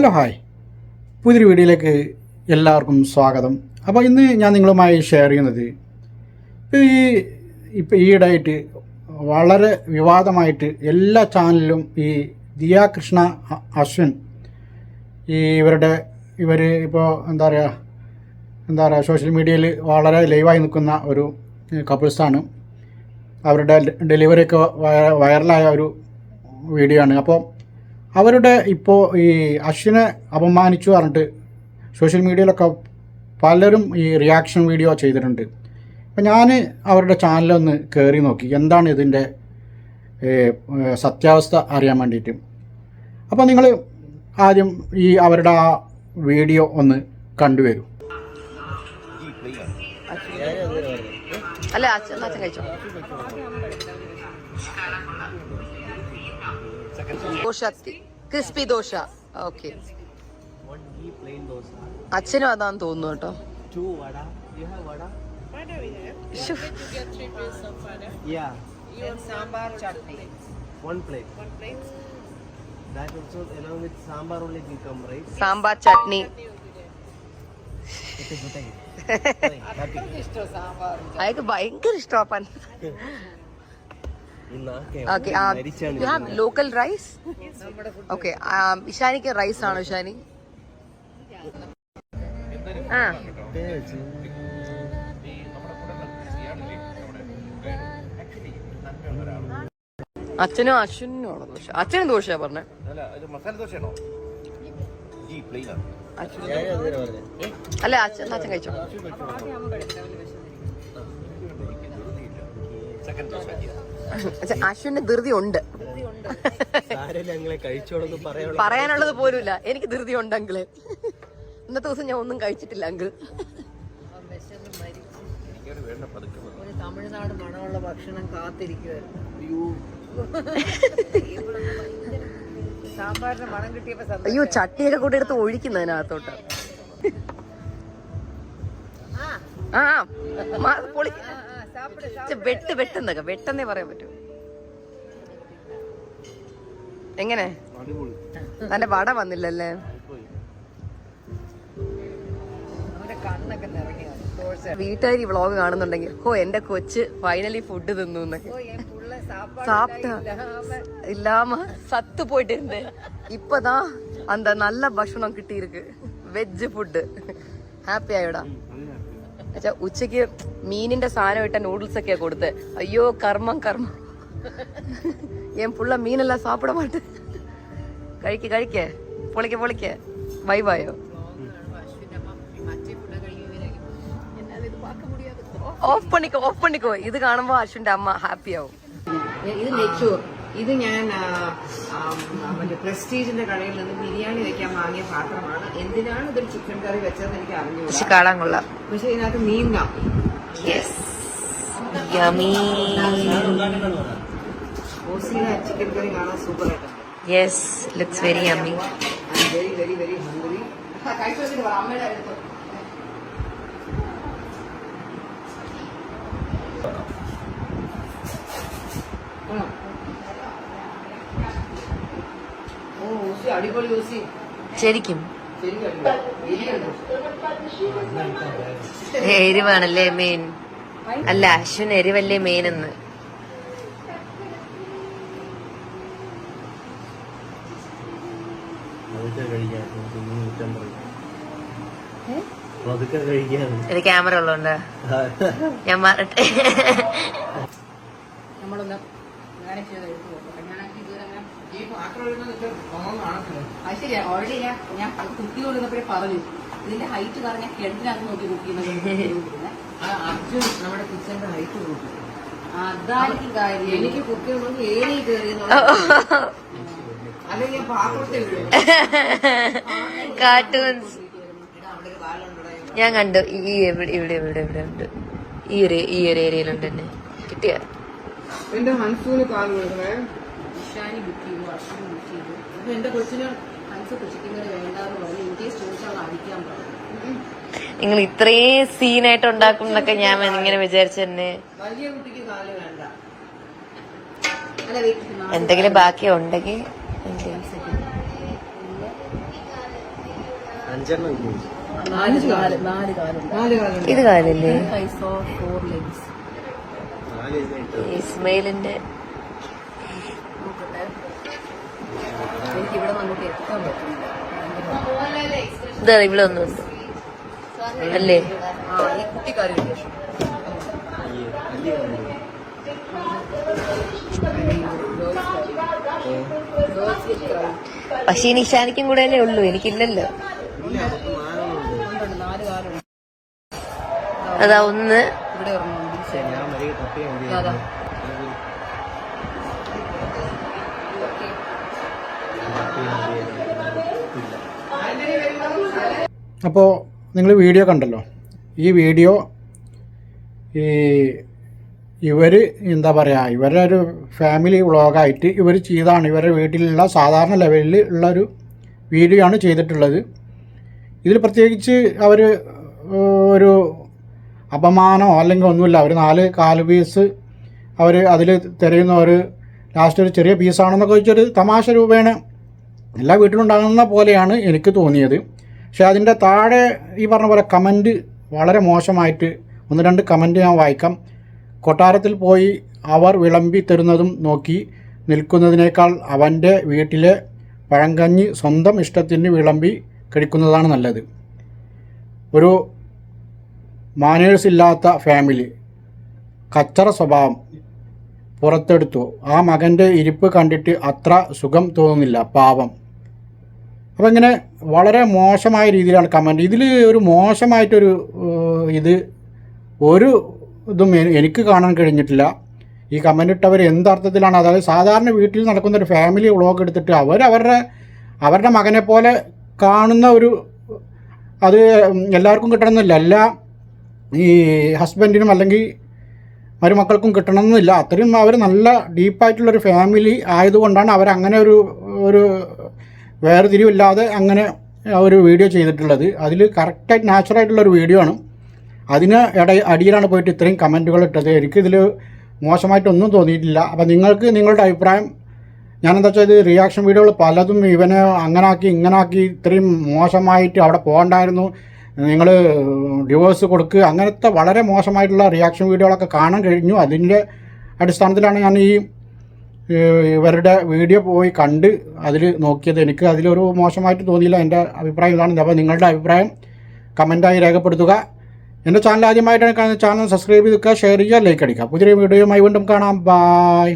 Hello hi. പുതിയൊരു വീഡിയോയിലേക്ക് എല്ലാവർക്കും സ്വാഗതം. അപ്പോൾ ഇന്ന് ഞാൻ നിങ്ങളുമായി ഷെയർ ചെയ്യുന്നത് ഈ ഇപ്പോൾ ഈയിടെയായിട്ട് വളരെ വിവാദമായിട്ട് എല്ലാ ചാനലിലും ഈ ദിയ കൃഷ്ണ അശ്വിൻ ഈ ഇവരുടെ ഇവർ ഇപ്പോൾ എന്താ പറയുക എന്താ പറയുക സോഷ്യൽ മീഡിയയിൽ വളരെ ലൈവായി നിൽക്കുന്ന ഒരു കപ്പിൾസാണ് അവരുടെ ഡെലിവറിയൊക്കെ വൈറലായ ഒരു വീഡിയോ ആണ് അപ്പോൾ അവരുടെ ഇപ്പോൾ ഈ അശ്വിനെ അപമാനിച്ചു പറഞ്ഞിട്ട് സോഷ്യൽ മീഡിയയിലൊക്കെ പലരും ഈ റിയാക്ഷൻ വീഡിയോ ചെയ്തിട്ടുണ്ട്. അപ്പം ഞാൻ അവരുടെ ചാനലൊന്ന് കയറി നോക്കി. എന്താണ് ഇതിന്റെ സത്യാവസ്ഥ അറിയാൻ വേണ്ടിയിട്ട്. അപ്പോൾ നിങ്ങൾ ആദ്യം ഈ അവരുടെ ആ വീഡിയോ ഒന്ന് കണ്ടുവരൂ അല്ല അച്ഛൻ അച്ഛൻ കഴിച്ചോ? Dosa crispy dosa okay. അച്ഛനും അതാന്ന് തോന്നുന്നു കേട്ടോ? സാമ്പാർ ചട്നി അയാൾക്ക് ഭയങ്കര ഇഷ്ടമാപ്പാൻ okay മരിച്ചാണ് you have local rice okay ഇഷാനിക്ക് rice ആണോ ഇഷാനി ആ അച്ഛനും അശ്വിനും ആണോ ദോശ അച്ഛനും ദോശയാ പറഞ്ഞേ അല്ല ഇത് മസാല ദോശയാണോ ജി പ്ലെയിൻ ആണ് അല്ല അച്ഛൻ അച്ഛൻ കഴിച്ചോ സെക്കൻഡ് ദോശ അശ്വിന് ധൃതി ഉണ്ട് പറയാനുള്ളത് പോലുമില്ല. എനിക്ക് ധൃതി ഉണ്ട് അങ്കിൾ ഇന്നത്തെ ദിവസം ഞാൻ ഒന്നും കഴിച്ചിട്ടില്ല അങ്കിൾ. തമിഴ്നാട് മണമുള്ള ഭക്ഷണം കാത്തിരിക്കുവായിരുന്നു. സാമ്പാറിന് മണം കിട്ടിയപ്പോ. അയ്യോ ചട്ടിയൊക്കെ കൂടെ എടുത്ത് ഒഴിക്കുന്നതിനകത്തോട്ട്. ആ പൊളി വെട്ട് വെട്ടെന്നൊക്കെ വെട്ടെന്നേ പറയാൻ പറ്റൂ എങ്ങനെ തന്റെ വട വന്നില്ലല്ലേ അവന്റെ കണ്ണൊക്കെ നിറങ്ങിയ ദോശ വീട്ടുകാർ ഈ വ്ളോഗ് കാണുന്നുണ്ടെങ്കിൽ ഓ എന്റെ കൊച്ച് ഫൈനലി ഫുഡ് തിന്നു എന്നൊക്കെ ഓ, എൻ പുള്ള സാപ്പാട് சாப்பிட்டா இல்லாம இல்லாம சத்து போயிட்டு இருந்தேன் இப்பதான் அந்த நல்ல பக்ஷணம் கிட்டி இருக்கு വെജ് ഫുഡ് ഹാപ്പി ആയോടാ എന്നുവെച്ചാ ഉച്ചയ്ക്ക് മീനിന്റെ സാധനം ഇട്ട നൂഡിൽസ് ഒക്കെ കൊടുത്ത്. അയ്യോ കർമ്മം കർമ്മം. ഞാൻ പുള്ള മീനെല്ലാം സാപ്പിട മാട്ട് കഴിക്ക് കഴിക്കേ. പൊളിക്ക പൊളിക്ക. വൈവായോ ഓഫ് പണിക്കോ ഓഫ് പണിക്കോ ഇത് കാണുമ്പോ അശ്വിന്റെ അമ്മ ഹാപ്പിയാവും. ഇത് നെച്ചോർ ഇത് ഞാൻ മറ്റേ പ്രസ്റ്റീജിന്റെ കടയിൽ നിന്ന് ബിരിയാണി വെക്കാൻ വാങ്ങിയ പാത്രമാണ്. എന്തിനാണ് ഇതൊരു ചിക്കൻ കറി വെച്ചതെന്ന് എനിക്ക് അറിഞ്ഞു പക്ഷെ കാണാൻ കൊള്ളാം. പക്ഷെ ഇതിനകത്ത് മീൻ ചിക്കൻ കറി കാണാൻ സൂപ്പർ ആയിട്ടുണ്ട് yes looks very very very very hungry അമ്മയുടെ അടുത്ത്? ഓ ഓസി അടിപൊളി ശരിക്കും. എരിവാണല്ലേ മെയിൻ അല്ല അശ്വിൻ എരിവല്ലേ മെയിൻ എന്ന്. ഇത് ക്യാമറ ഉള്ളതുകൊണ്ട് ഞാൻ മാറട്ടെ. നമ്മളൊന്ന് അങ്ങനെ ചെയ്ത് അത് ശരിയാ. ഓൾറെഡി ഞാൻ ഞാൻ കുക്കി കൊണ്ടുവന്നപ്പോഴേ പറഞ്ഞു. ഇതിന്റെ ഹൈറ്റ് പറഞ്ഞ ഹെഡിനകത്ത് നോക്കി കുക്ക് ചെയ്യുന്നത് നമ്മുടെ കിച്ചന്റെ ഹൈറ്റ് കൂട്ടി അതായിരിക്കും കാര്യം. എനിക്ക് കുക്ക് ചെയ്യുന്നത് ഏരി കയറി അല്ലെങ്കിൽ പാത്രത്തിൽ കാർട്ടൂൺസ്. ഞാൻ കണ്ടു. ഈ ഇവിടെ ഇവിടെ ഇവിടെ ഇവിടെ ഉണ്ട്. ഈ ഒരു ഈ ഒരു ഏരിയയിലുണ്ട് തന്നെ കിട്ടിയ? എന്റെ മനസ്സിന് കാൽ ഇഷാനി ബുക്ക് ചെയ്തു അശ്വിനി ബുക്ക് ചെയ്തു. അപ്പൊ എന്റെ കൊച്ചിന് ചിക്കൻ കറി വേണ്ടാന്ന് പറഞ്ഞു. ഇൻ കേസ് ചോദിച്ചാൽ അടിക്കാൻ പറഞ്ഞു. നിങ്ങൾ ഇത്രയും സീനായിട്ട് ഉണ്ടാക്കും എന്നൊക്കെ ഞാൻ ഇങ്ങനെ വിചാരിച്ചെന്നെ വലിയ കുട്ടിക്ക് കാൽ വേണ്ട. അല്ല വെയിറ്റ് എന്തെങ്കിലും ബാക്കി ഉണ്ടെങ്കിൽ ഇത് കാലല്ലേ? ഇല്ലേ നാല് കാൽ നാല് കാലുണ്ട് നാല് കാലുണ്ട് ഇത് കാര്യല്ലേ ഐസോ ഫോർ ലെഗ്സ് നാല് ഇതായിട്ട് ഇസ്മയിലിന്റെ ഇവിടെ നമുക്ക് എത്താൻ ഇവിടെ ഒന്നുണ്ട് അല്ലേ? ആ ഈ കുട്ടിക്കാരി പക്ഷെ ഇനി ഇഷാനിക്കും കൂടെ അല്ലേ ഉള്ളൂ? എനിക്കില്ലല്ലോ. അതാ ഒന്ന്. ഇവിടെ അപ്പോൾ നിങ്ങൾ വീഡിയോ കണ്ടല്ലോ. ഈ വീഡിയോ ഈ ഇവർ എന്താ പറയുക ഇവരുടെ ഒരു ഫാമിലി വ്ളോഗായിട്ട് ഇവർ ചെയ്താണ്. ഇവരുടെ വീട്ടിലുള്ള സാധാരണ ലെവലിൽ ഉള്ള ഒരു വീഡിയോ ആണ് ചെയ്തിട്ടുള്ളത്. ഇതിൽ പ്രത്യേകിച്ച് അവർ ഒരു അപമാനമോ അല്ലെങ്കിൽ ഒന്നുമില്ല. അവർ നാല് കാൽ പീസ് അവർ അതിൽ തിരയുന്ന ഒരു ലാസ്റ്റ് ഒരു ചെറിയ പീസാണെന്നൊക്കെ വെച്ചൊരു തമാശ രൂപേണ എല്ലാ വീട്ടിലുണ്ടാകുന്ന പോലെയാണ് എനിക്ക് തോന്നിയത്. പക്ഷേ അതിന്റെ താഴെ ഈ പറഞ്ഞ പോലെ കമന്റ് വളരെ മോശമായിട്ട് ഒന്ന് രണ്ട് കമന്റ് ഞാൻ വായിക്കാം. കൊട്ടാരത്തിൽ പോയി അവർ വിളമ്പി തരുന്നതും നോക്കി നിൽക്കുന്നതിനേക്കാൾ അവന്റെ വീട്ടിലെ പഴങ്കഞ്ഞി സ്വന്തം ഇഷ്ടത്തിന് വിളമ്പി കഴിക്കുന്നതാണ് നല്ലത്. ഒരു മാനേഴ്സ് ഇല്ലാത്ത ഫാമിലി കച്ചറ സ്വഭാവം പുറത്തെടുത്തു. ആ മകന്റെ ഇരിപ്പ് കണ്ടിട്ട് അത്ര സുഖം തോന്നുന്നില്ല പാവം. അപ്പോൾ ഇങ്ങനെ വളരെ മോശമായ രീതിയിലാണ് കമന്റ് ഇതിൽ ഒരു മോശമായിട്ടൊരു ഇത് ഒരു ഇതും എനിക്ക് കാണാൻ കഴിഞ്ഞിട്ടില്ല. ഈ കമന്റ് ഇട്ടവർ എന്തർത്ഥത്തിലാണ് അതായത് സാധാരണ വീട്ടിൽ നടക്കുന്ന ഒരു ഫാമിലി വ്ളോഗ് എടുത്തിട്ട് അവർ അവരുടെ അവരുടെ മകനെ പോലെ കാണുന്ന ഒരു അത് എല്ലാവർക്കും കിട്ടണമെന്നില്ല. എല്ലാ ഈ ഹസ്ബൻഡിനും അല്ലെങ്കിൽ മരുമക്കൾക്കും കിട്ടണമെന്നില്ല. അത്രയും അവർ നല്ല ഡീപ്പായിട്ടുള്ളൊരു ഫാമിലി ആയതുകൊണ്ടാണ് അവരങ്ങനെ ഒരു ഒരു വേർതിരിവില്ലാതെ അങ്ങനെ ഒരു വീഡിയോ ചെയ്തിട്ടുള്ളത്. അതിൽ കറക്റ്റായിട്ട് നാച്ചുറായിട്ടുള്ളൊരു വീഡിയോ ആണ്. അതിന് ഇട അടിയിലാണ് പോയിട്ട് ഇത്രയും കമന്റുകൾ ഇട്ടത്. എനിക്കിതിൽ മോശമായിട്ടൊന്നും തോന്നിയിട്ടില്ല. അപ്പം നിങ്ങൾക്ക് നിങ്ങളുടെ അഭിപ്രായം ഞാനെന്താ വെച്ചാൽ ഇത് റിയാക്ഷൻ വീഡിയോകൾ പലതും ഇവനെ അങ്ങനാക്കി ഇങ്ങനാക്കി ഇത്രയും മോശമായിട്ട് അവിടെ പോകണ്ടായിരുന്നു. നിങ്ങൾ ഡിവോഴ്സ് കൊടുക്കുക അങ്ങനത്തെ വളരെ മോശമായിട്ടുള്ള റിയാക്ഷൻ വീഡിയോകളൊക്കെ കാണാൻ കഴിഞ്ഞു. അതിന്റെ അടിസ്ഥാനത്തിലാണ് ഞാൻ ഈ ഇവരുടെ വീഡിയോ പോയി കണ്ട് അതിൽ നോക്കിയത് എനിക്ക് അതിലൊരു മോശമായിട്ട് തോന്നിയില്ല. എന്റെ അഭിപ്രായം ഇതാണ്. അപ്പോൾ നിങ്ങളുടെ അഭിപ്രായം കമന്റായി രേഖപ്പെടുത്തുക. എന്റെ ചാനൽ ആദ്യമായിട്ടാണ് ചാനൽ സബ്സ്ക്രൈബ് ചെയ്ത് ഷെയർ ചെയ്യുക. ലൈക്ക് അടിക്കുക. പുതിയ വീഡിയോയുമായി വീണ്ടും കാണാം. ബായ്